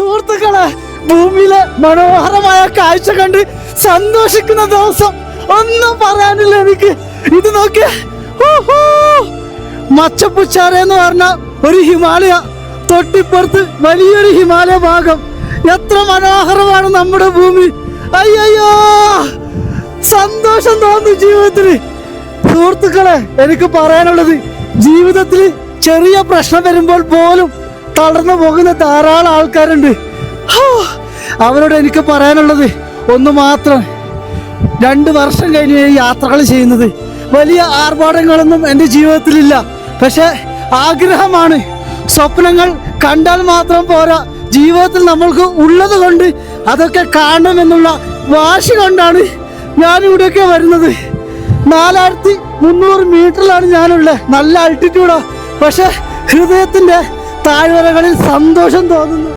സുഹൃത്തുക്കളെ ഭൂമിയിലെ മനോഹരമായ കാഴ്ച കണ്ട് സന്തോഷിക്കുന്ന ദിവസം ഒന്നും പറയാനില്ല എനിക്ക്. ഇത് നോക്കിയ മച്ചപ്പുച്ചാറ എന്ന് പറഞ്ഞ ഒരു ഹിമാലയ തൊട്ടിപ്പുറത്ത് വലിയൊരു ഹിമാലയ ഭാഗം. എത്ര മനോഹരമാണ് നമ്മുടെ ഭൂമി. അയ്യോ സന്തോഷം തോന്നുന്നു ജീവിതത്തിൽ സുഹൃത്തുക്കളെ എനിക്ക് പറയാനുള്ളത് ജീവിതത്തിൽ ചെറിയ പ്രശ്നം വരുമ്പോൾ പോലും തളർന്നു പോകുന്ന ധാരാളം ആൾക്കാരുണ്ട്. അവരോട് എനിക്ക് പറയാനുള്ളത് ഒന്ന് മാത്രം. രണ്ട് വർഷം കഴിഞ്ഞ് യാത്രകൾ ചെയ്യുന്നത്. വലിയ ആർഭാടങ്ങളൊന്നും എന്റെ ജീവിതത്തിലില്ല. പക്ഷെ ആഗ്രഹമാണ്. സ്വപ്നങ്ങൾ കണ്ടാൽ മാത്രം പോരാ. ജീവിതത്തിൽ നമ്മൾക്ക് ഉള്ളത് കൊണ്ട് അതൊക്കെ കാണണമെന്നുള്ള വാശി കൊണ്ടാണ് ഞാൻ ഇവിടെയൊക്കെ വരുന്നത്. നാലായിരത്തി മുന്നൂറ് മീറ്ററിലാണ് ഞാനുള്ളത്. നല്ല ആൾട്ടിറ്റ്യൂഡാ പക്ഷെ ഹൃദയത്തിന്റെ താഴ്വരകളിൽ സന്തോഷം തോന്നുന്നു.